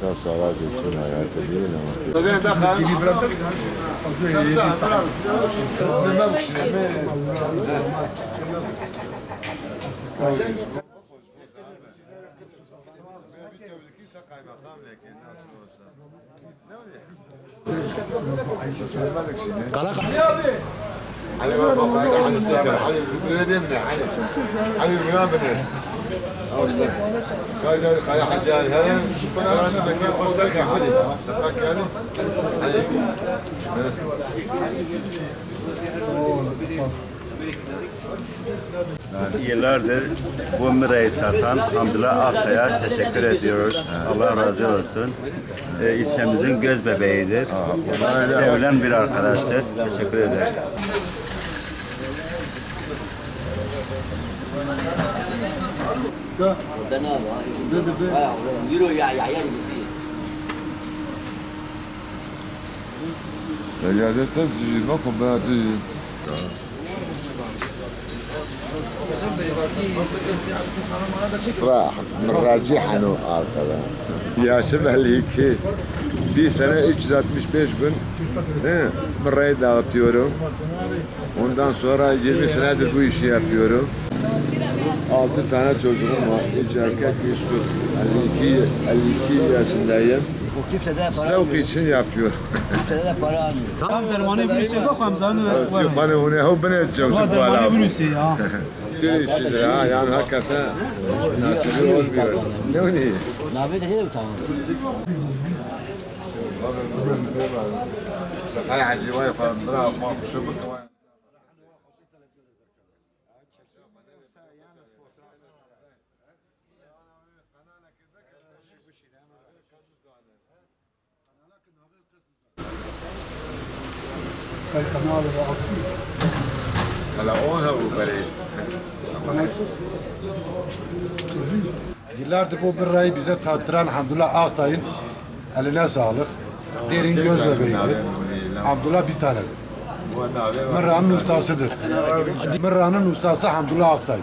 sasa lazı için hayata değil ama. Kala kala. Ali abi. Ali baba, Ali üstüne, Ali üstüne, Ali üstüne, Ali üstüne, Ali üstüne, اوصلك قال جاي قال حد جاي هلا انا اسمك اوصلك يا علي دقاك يعني علي Yıllardır bu mırayı satan Hamdullah Aktay'a teşekkür ediyoruz. Allah razı olsun. Ee, ilçemizin göz bebeğidir. Sevilen bir arkadaştır. Teşekkür ederiz. Il y a des têtes du vivant qu'on peut attirer. راح من راجعها نوقع يا شبه الهيكي Bir sene 365 gün he, mırayı dağıtıyorum. Ondan sonra 20 senedir bu işi yapıyorum. 6 tane çocuğum var. Üç erkek, üç kız. 52, 52 yaşındayım. Bu Zevk için almıyor. Tam dermanı virüsü yok amcanın var. Yok bana onu hep ben edeceğim. Şu dermanı bağlamı. virüsü ya. Birisidir ha yani herkese nasibi olmuyor. Ne o لابد كده وتمام شغال على الروايه فبنلعب معاكم شبك كمان Kalau orang har uberedt. Yıllardır bu birayı bize tattıran Hamdullah Aktay'ın eline sağlık. Derin göz bebeğidir. Hamdullah bir tanedir. Mırra'nın ustasıdır. Mırra'nın ustası Hamdullah Aktay.